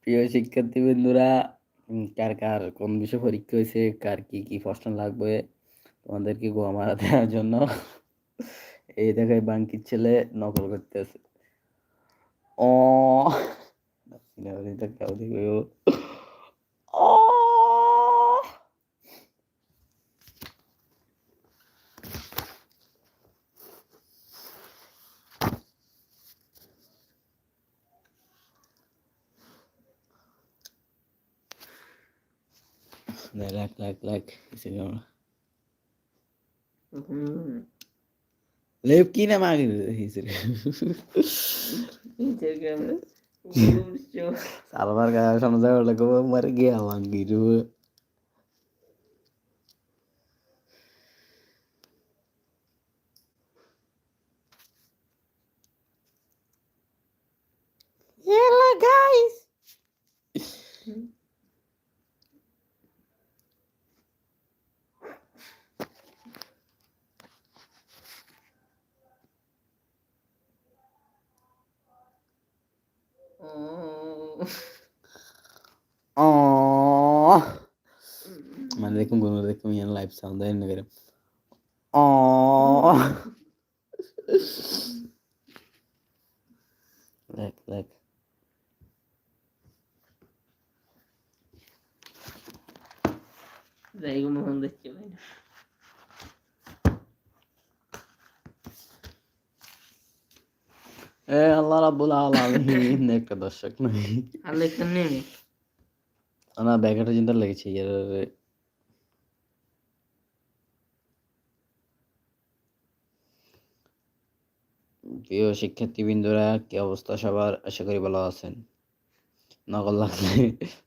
প্রিয় শিক্ষার্থী বন্ধুরা কার কার কোন বিষয়ে পরীক্ষা হয়েছে কার কি কি প্রশ্ন লাগবে তোমাদেরকে গোয়া মারা দেওয়ার জন্য? এই দেখায় বাঙ্কির ছেলে নকল করতেছে ও দেখবে লাখ লাখ লাখ সিনেমা হুম লেপ কি না মাগে হিসেবে Instagram Lucio সালবার গায়ে সামনে যাওয়ার লাগে মারে গিয়ে আলাম গিরু Hello മലരക്കും കുന്നൂരക്കും ഞാൻ ലൈഫ് സൗണ്ട് തന്നെ വരും ഓ ലൈക്ക് ലൈക്ക് ദൈവം എന്തൊക്കെയാണ് এ আল্লাহ রাব্বুল আলামিন একটা দর্শক নয় আর লিখতেন নেমে না ব্যাগটা চিন্তা লেগেছে ইয়ার প্রিয় শিক্ষার্থীবৃন্দরা কি অবস্থা সবার আশা করি ভালো আছেন নকল লাগলে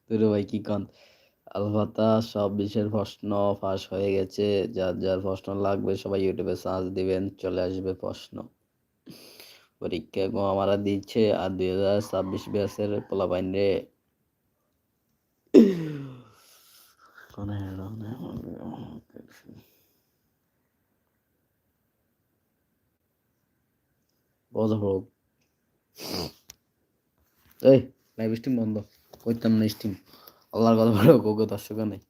দুটো ভাই কি কন আলফাতা সব বিষয়ের প্রশ্ন ফাঁস হয়ে গেছে যার যার প্রশ্ন লাগবে সবাই ইউটিউবে সার্চ দিবেন চলে আসবে প্রশ্ন পরীক্ষা গো আমারা দিচ্ছে। আর দুই হাজার ছাব্বিশ ব্যাসের পোলাপাইন রে। এই স্ট্রিম বন্ধ। করতাম না স্ট্রিম আল্লাহর কথা বলো দর্শক নেই।